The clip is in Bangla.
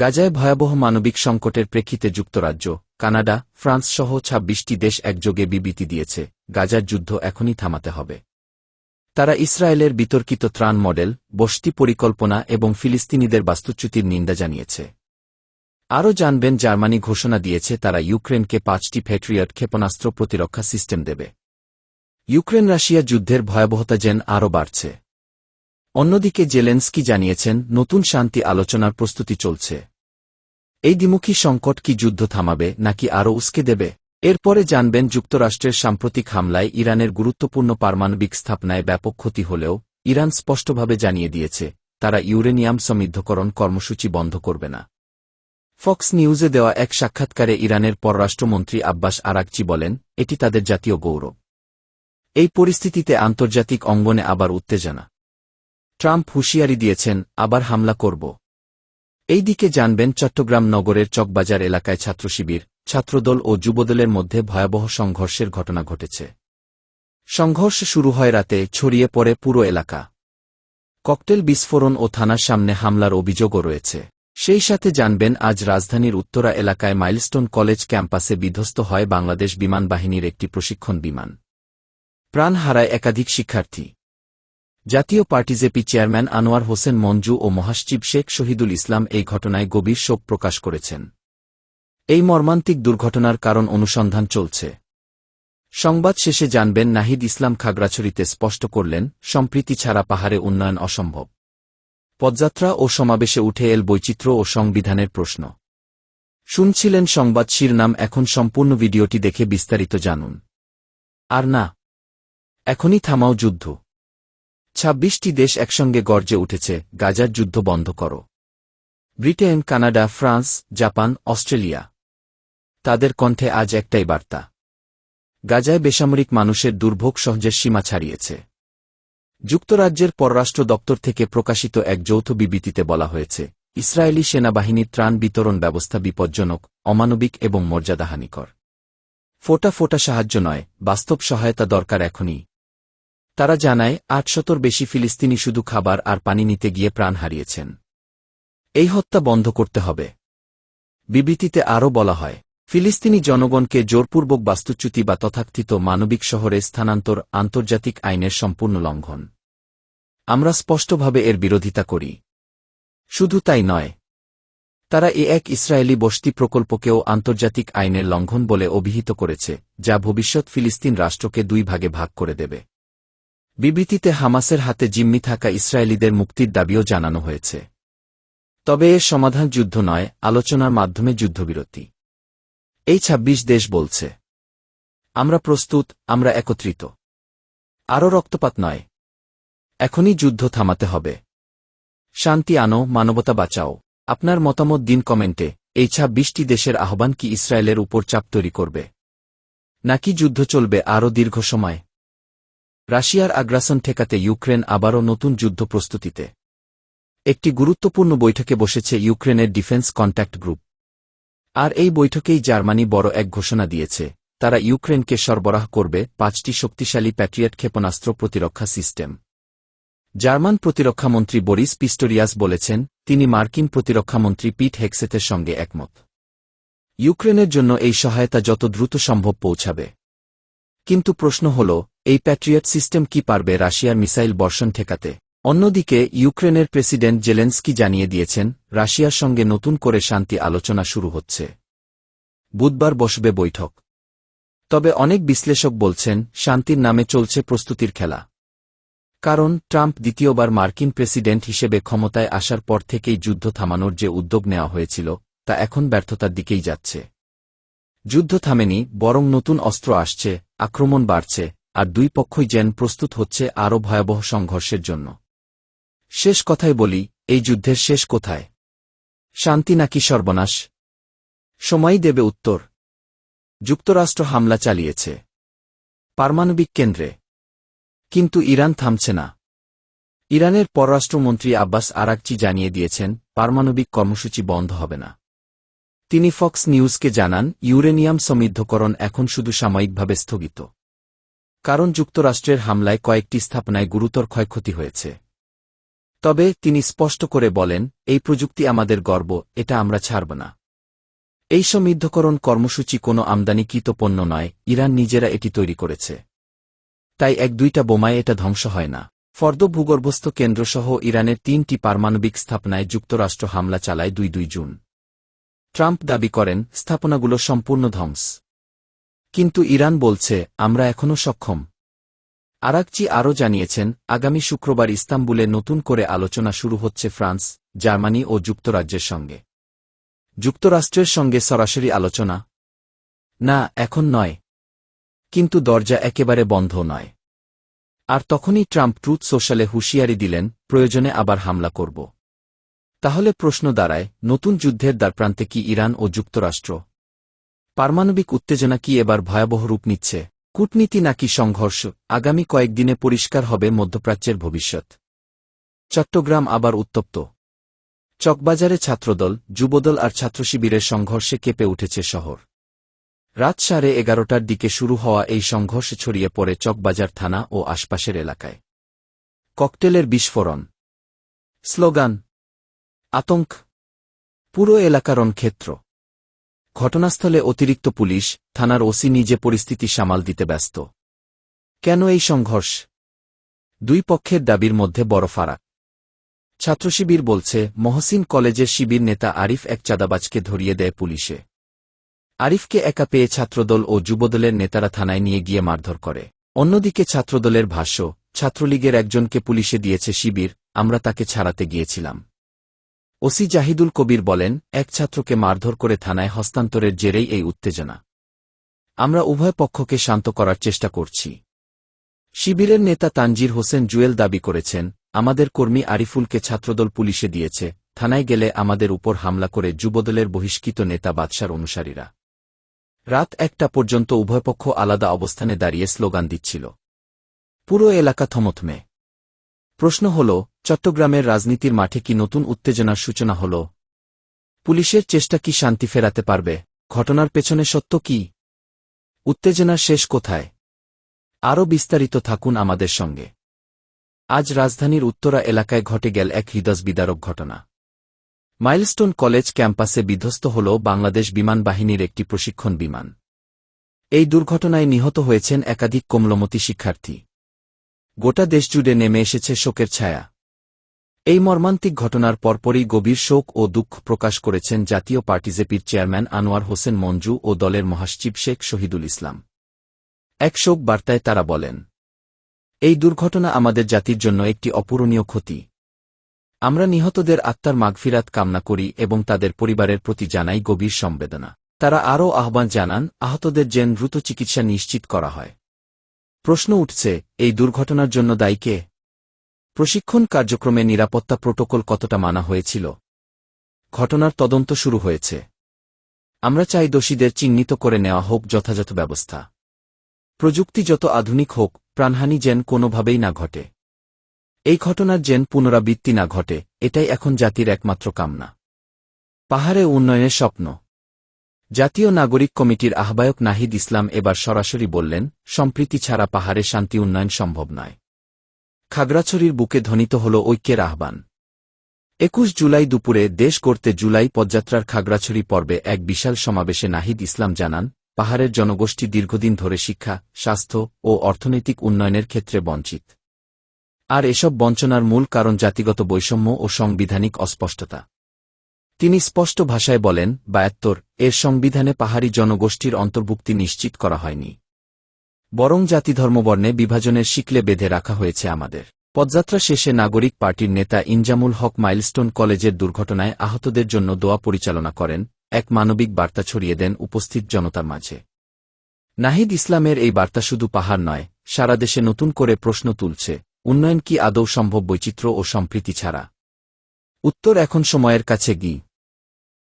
গাজায় ভয়াবহ মানবিক সংকটের প্রেক্ষিতে যুক্তরাজ্য, কানাডা, ফ্রান্স সহ ছাব্বিশটি দেশ একযোগে বিবৃতি দিয়েছে, গাজার যুদ্ধ এখনই থামাতে হবে। তারা ইসরায়েলের বিতর্কিত ত্রাণ মডেল, বস্তি পরিকল্পনা এবং ফিলিস্তিনিদের বাস্তুচ্যুতির নিন্দা জানিয়েছে। আরও জানবেন, জার্মানি ঘোষণা দিয়েছে তারা ইউক্রেনকে পাঁচটি ফ্যাট্রিয়ট ক্ষেপণাস্ত্র প্রতিরক্ষা সিস্টেম দেবে। ইউক্রেন রাশিয়া যুদ্ধের ভয়াবহতা যেন আরও বাড়ছে। অন্যদিকে জেলেন্সকি জানিয়েছেন, নতুন শান্তি আলোচনার প্রস্তুতি চলছে। এই দ্বিমুখী সংকট কি যুদ্ধ থামাবে, নাকি আরও উস্কে দেবে? এরপরে জানবেন, যুক্তরাষ্ট্রের সাম্প্রতিক হামলায় ইরানের গুরুত্বপূর্ণ পারমাণবিক স্থাপনায় ব্যাপক ক্ষতি হলেও, ইরান স্পষ্টভাবে জানিয়ে দিয়েছে, তারা ইউরেনিয়াম সমৃদ্ধকরণ কর্মসূচি বন্ধ করবে না। ফক্স নিউজে দেওয়া এক সাক্ষাৎকারে ইরানের পররাষ্ট্রমন্ত্রী আব্বাস আরাকচি বলেন, এটি তাদের জাতীয় গৌরব। এই পরিস্থিতিতে আন্তর্জাতিক অঙ্গনে আবার উত্তেজনা। ট্রাম্প হুঁশিয়ারি দিয়েছেন, আবার হামলা করব। এই দিকে জানবেন চট্টগ্রাম নগরের চকবাজার এলাকায় ছাত্রশিবির, ছাত্রদল ও যুবদলের মধ্যে ভয়াবহ সংঘর্ষের ঘটনা ঘটেছে। সংঘর্ষ শুরু হয় রাতে, ছড়িয়ে পড়ে পুরো এলাকা। ককটেল বিস্ফোরণ ও থানার সামনে হামলার অভিযোগও রয়েছে। সেই সাথে জানবেন, আজ রাজধানীর উত্তরা এলাকায় মাইলস্টোন কলেজ ক্যাম্পাসে বিধ্বস্ত হয় বাংলাদেশ বিমান বাহিনীর একটি প্রশিক্ষণ বিমান। প্রাণ হারায় একাধিক শিক্ষার্থী। Jatiya party JP chairman Anwar Hossain Manju ও মহাসচিব শেখ শহীদুল ইসলাম এই ঘটনায় গভীর শোক প্রকাশ করেছেন। এই মর্মান্তিক দুর্ঘটনার কারণ অনুসন্ধান চলছে। সংবাদ শেষে জানবেন, নাহিদ ইসলাম খাগড়াছড়িতে স্পষ্ট করলেন, সম্প্রীতি ছাড়া পাহাড়ে উন্নয়ন অসম্ভব। পদযাত্রা ও সমাবেশে উঠে এল বৈচিত্র্য ও সংবিধানের প্রশ্ন। শুনছিলেন সংবাদ শিরনাম, এখন সম্পূর্ণ ভিডিওটি দেখে বিস্তারিত জানুন। আর না, এখনই থামাও যুদ্ধ। ছাব্বিশটি দেশ একসঙ্গে গর্জে উঠেছে, গাজার যুদ্ধ বন্ধ কর। Britain, Canada, France, Japan, Australia. তাদের কণ্ঠে আজ একটাই বার্তা। গাজায় বেসামরিক মানুষের দুর্ভোগ সহজের সীমা ছাড়িয়েছে। যুক্তরাজ্যের পররাষ্ট্র দপ্তর থেকে প্রকাশিত এক যৌথ বিবৃতিতে বলা হয়েছে, ইসরায়েলি সেনাবাহিনীর ত্রাণ বিতরণ ব্যবস্থা বিপজ্জনক, অমানবিক এবং মর্যাদাহানিকর। ফোটা ফোটা সাহায্য নয়, বাস্তব সহায়তা দরকার এখনই তারা জানায়, আটশতর বেশি ফিলিস্তিনি শুধু খাবার আর পানি নিতে গিয়ে প্রাণ হারিয়েছেন। এই হত্যা বন্ধ করতে হবে। বিবৃতিতে আরও বলা হয়, ফিলিস্তিনি জনগণকে জোরপূর্বক বাস্তুচ্যুতি বা তথাকথিত মানবিক শহরে স্থানান্তর আন্তর্জাতিক আইনের সম্পূর্ণ লঙ্ঘন। আমরা স্পষ্টভাবে এর বিরোধিতা করি। শুধু তাই নয়, তারা এ এক ইসরায়েলি বস্তি প্রকল্পকেও আন্তর্জাতিক আইনের লঙ্ঘন বলে অভিহিত করেছে, যা ভবিষ্যৎ ফিলিস্তিন রাষ্ট্রকে দুই ভাগে ভাগ করে দেবে। বিবৃতিতে হামাসের হাতে জিম্মি থাকা ইসরায়েলিদের মুক্তির দাবিও জানানো হয়েছে। তবে এর সমাধান যুদ্ধ নয়, আলোচনার মাধ্যমে যুদ্ধবিরতি। এই ২৬ দেশ বলছে, আমরা প্রস্তুত, আমরা একত্রিত। আরও রক্তপাত নয়। এখনই যুদ্ধ থামাতে হবে। শান্তি আনো, মানবতা বাঁচাও। আপনার মতামত দিন কমেন্টে, এই ২৬টি দেশের আহ্বান কি ইসরায়েলের উপর চাপ তৈরি করবে? নাকি যুদ্ধ চলবে আরও দীর্ঘ সময়? রাশিয়ার আগ্রাসন ঠেকাতে ইউক্রেন আবারও নতুন যুদ্ধ প্রস্তুতিতে। একটি গুরুত্বপূর্ণ বৈঠকে বসেছে ইউক্রেনের ডিফেন্স কন্ট্যাক্ট গ্রুপ। আর এই বৈঠকেই জার্মানি বড় এক ঘোষণা দিয়েছে, তারা ইউক্রেনকে সরবরাহ করবে পাঁচটি শক্তিশালী প্যাট্রিয়ট ক্ষেপণাস্ত্র প্রতিরক্ষা সিস্টেম। জার্মান প্রতিরক্ষামন্ত্রী বরিস পিস্টোরিয়াস বলেছেন, তিনি মার্কিন প্রতিরক্ষামন্ত্রী পিট হেক্সেতের সঙ্গে একমত। ইউক্রেনের জন্য এই সহায়তা যত দ্রুত সম্ভব পৌঁছাবে। কিন্তু প্রশ্ন হল এই প্যাট্রিয়ট সিস্টেম কি পারবে রাশিয়ার মিসাইল বর্ষণ ঠেকাতে? অন্যদিকে, ইউক্রেনের প্রেসিডেন্ট জেলেন্সকি জানিয়ে দিয়েছেন, রাশিয়ার সঙ্গে নতুন করে শান্তি আলোচনা শুরু হচ্ছে। বুধবার বসবে বৈঠক। তবে অনেক বিশ্লেষক বলছেন, শান্তির নামে চলছে প্রস্তুতির খেলা। কারণ, ট্রাম্প দ্বিতীয়বার মার্কিন প্রেসিডেন্ট হিসেবে ক্ষমতায় আসার পর থেকেই যুদ্ধ থামানোর যে উদ্যোগ নেওয়া হয়েছিল, তা এখন ব্যর্থতার দিকেই যাচ্ছে। যুদ্ধ থামেনি, বরং নতুন অস্ত্র আসছে, আক্রমণ বাড়ছে আর দুই পক্ষই যেন প্রস্তুত হচ্ছে আরও ভয়াবহ সংঘর্ষের জন্য। শেষ কথায় বলি, এই যুদ্ধের শেষ কোথায়? শান্তি নাকি সর্বনাশ? সময়ই দেবে উত্তর। যুক্তরাষ্ট্র হামলা চালিয়েছে। পারমাণবিক কেন্দ্রে। কিন্তু ইরান থামছে না। ইরানের পররাষ্ট্রমন্ত্রী আব্বাস আরাকচি জানিয়ে দিয়েছেন, পারমাণবিক কর্মসূচি বন্ধ হবে না। তিনি ফক্স নিউজকে জানান, ইউরেনিয়াম সমৃদ্ধকরণ এখন শুধু সাময়িকভাবে স্থগিত। কারণ যুক্তরাষ্ট্রের হামলায় কয়েকটি স্থাপনায় গুরুতর ক্ষয়ক্ষতি হয়েছে। তবে তিনি স্পষ্ট করে বলেন, এই প্রযুক্তি আমাদের গর্ব, এটা আমরা ছাড়ব না। এই সমৃদ্ধকরণ কর্মসূচি কোনো আমদানিকৃত পণ্য নয়, ইরান নিজেরা এটি তৈরি করেছে। তাই এক দুইটা বোমায় এটা ধ্বংস হয় না। ফর্দ ভূগর্ভস্থ কেন্দ্রসহ ইরানের তিনটি পারমাণবিক স্থাপনায় যুক্তরাষ্ট্র হামলা চালায় দুই দুই জুন। ট্রাম্প দাবি করেন, স্থাপনাগুলো সম্পূর্ণ ধ্বংস। কিন্তু ইরান বলছে, আমরা এখনও সক্ষম। আরাকচি আরও জানিয়েছেন, আগামী শুক্রবার ইস্তাম্বুলে নতুন করে আলোচনা শুরু হচ্ছে ফ্রান্স, জার্মানি ও যুক্তরাজ্যের সঙ্গে। যুক্তরাষ্ট্রের সঙ্গে সরাসরি আলোচনা? না, এখন নয়। কিন্তু দরজা একেবারে বন্ধ নয়। আর তখনই ট্রাম্প ট্রুথ সোশ্যালে হুঁশিয়ারি দিলেন, প্রয়োজনে আবার হামলা করব। তাহলে প্রশ্ন দাঁড়ায়, নতুন যুদ্ধের দ্বারপ্রান্তে কি ইরান ও যুক্তরাষ্ট্র? পারমাণবিক উত্তেজনা কি এবার ভয়াবহ রূপ নিচ্ছে? কূটনীতি নাকি সংঘর্ষ? আগামী কয়েকদিনে পরিষ্কার হবে মধ্যপ্রাচ্যের ভবিষ্যৎ। চট্টগ্রাম আবার উত্তপ্ত। চকবাজারে ছাত্রদল, যুবদল আর ছাত্রশিবিরের সংঘর্ষে কেঁপে উঠেছে শহর। রাত সাড়ে এগারোটার দিকে শুরু হওয়া এই সংঘর্ষ ছড়িয়ে পড়ে চকবাজার থানা ও আশপাশের এলাকায়। ককটেলের বিস্ফোরণ। স্লোগান, আতঙ্ক। পুরো এলাকার ক্ষেত্র ঘটনাস্থলে অতিরিক্ত পুলিশ থানার ওসি নিজে পরিস্থিতি সামাল দিতে ব্যস্ত। কেন এই সংঘর্ষ? দুই পক্ষের দাবির মধ্যে বড় ফারাক। ছাত্রশিবির বলছে, মহসিন কলেজের শিবির নেতা আরিফ এক চাঁদাবাজকে ধরিয়ে দেয় পুলিশে। আরিফকে একা পেয়ে ছাত্রদল ও যুবদলের নেতারা থানায় নিয়ে গিয়ে মারধর করে। অন্যদিকে ছাত্রদলের ভাষ্য, ছাত্রলীগের একজনকে পুলিশে দিয়েছে শিবির, আমরা তাকে ছাড়াতে গিয়েছিলাম। ওসি জাহিদুল কবির বলেন, এক ছাত্রকে মারধর করে থানায় হস্তান্তরের জেরেই এই উত্তেজনা। আমরা উভয় পক্ষকে শান্ত করার চেষ্টা করছি। শিবিরের নেতা তানজির হোসেন জুয়েল দাবি করেছেন, আমাদের কর্মী আরিফুলকে ছাত্রদল পুলিশে দিয়েছে, থানায় গেলে আমাদের উপর হামলা করে যুবদলের বহিষ্কৃত নেতা বাদশার অনুসারীরা। রাত একটা পর্যন্ত উভয়পক্ষ আলাদা অবস্থানে দাঁড়িয়ে স্লোগান দিচ্ছিল। পুরো এলাকা থমথমে। প্রশ্ন হল, চট্টগ্রামের রাজনীতির মাঠে কি নতুন উত্তেজনার সূচনা হল? পুলিশের চেষ্টা কি শান্তি ফেরাতে পারবে? ঘটনার পেছনে সত্য কি? উত্তেজনার শেষ কোথায়? আরও বিস্তারিত থাকুন আমাদের সঙ্গে। আজ রাজধানীর উত্তরা এলাকায় ঘটে গেল এক হৃদয় বিদারক ঘটনা। মাইলস্টোন কলেজ ক্যাম্পাসে বিধ্বস্ত হল বাংলাদেশ বিমান বাহিনীর একটি প্রশিক্ষণ বিমান। এই দুর্ঘটনায় নিহত হয়েছেন একাধিক কোমলমতি শিক্ষার্থী। গোটা দেশজুড়ে নেমে এসেছে শোকের ছায়া। এই মর্মান্তিক ঘটনার পরপরই গভীর শোক ও দুঃখ প্রকাশ করেছেন জাতীয় পার্টিজেপির চেয়ারম্যান আনোয়ার হোসেন মঞ্জু ও দলের মহাসচিব শেখ শহীদুল ইসলাম। এক শোক বার্তায় তারা বলেন, এই দুর্ঘটনা আমাদের জাতির জন্য একটি অপূরণীয় ক্ষতি। আমরা নিহতদের আত্মার মাগফিরাত কামনা করি এবং তাদের পরিবারের প্রতি জানাই গভীর সম্বেদনা তারা আরও আহ্বান জানান, আহতদের যেন দ্রুত চিকিৎসা নিশ্চিত করা হয়। প্রশ্ন উঠছে, এই দুর্ঘটনার জন্য দায়ী কে? প্রশিক্ষণ কার্যক্রমে নিরাপত্তা প্রোটোকল কতটা মানা হয়েছিল? ঘটনার তদন্ত শুরু হয়েছে। আমরা চাই দোষীদের চিহ্নিত করে নেওয়া হোক যথাযথ ব্যবস্থা। প্রযুক্তি যত আধুনিক হোক, প্রাণহানি যেন কোনোভাবেই না ঘটে। এই ঘটনার যেন পুনরাবৃত্তি না ঘটে, এটাই এখন জাতির একমাত্র কামনা। পাহাড়ে উন্নয়নের স্বপ্ন। জাতীয় নাগরিক কমিটির আহ্বায়ক নাহিদ ইসলাম এবার সরাসরি বললেন, সম্প্রীতি ছাড়া পাহাড়ে শান্তি উন্নয়ন সম্ভব নয়। খাগড়াছড়ির বুকে ধ্বনিত হল ঐক্যের আহ্বান। একুশ জুলাই দুপুরে দেশ করতে জুলাই পদযাত্রার খাগড়াছড়ি পর্বে এক বিশাল সমাবেশে নাহিদ ইসলাম জানান, পাহাড়ের জনগোষ্ঠী দীর্ঘদিন ধরে শিক্ষা, স্বাস্থ্য ও অর্থনৈতিক উন্নয়নের ক্ষেত্রে বঞ্চিত। আর এসব বঞ্চনার মূল কারণ জাতিগত বৈষম্য ও সাংবিধানিক অস্পষ্টতা। তিনি স্পষ্ট ভাষায় বলেন, বায়াত্তর, এর সংবিধানে পাহাড়ি জনগোষ্ঠীর অন্তর্ভুক্তি নিশ্চিত করা হয়নি। বরং জাতি ধর্মবর্ণে বিভাজনের শিকলে বেঁধে রাখা হয়েছে আমাদের। পদযাত্রা শেষে নাগরিক পার্টির নেতা ইনজামুল হক মাইলস্টোন কলেজের দুর্ঘটনায় আহতদের জন্য দোয়া পরিচালনা করেন, এক মানবিক বার্তা ছড়িয়ে দেন উপস্থিত জনতার মাঝে। নাহিদ ইসলামের এই বার্তা শুধু পাহাড় নয়, সারা দেশে নতুন করে প্রশ্ন তুলছে, উন্নয়ন কি আদৌ সম্ভব বৈচিত্র্য ও সম্প্রীতি ছাড়া? উত্তর এখন সময়ের কাছে গি।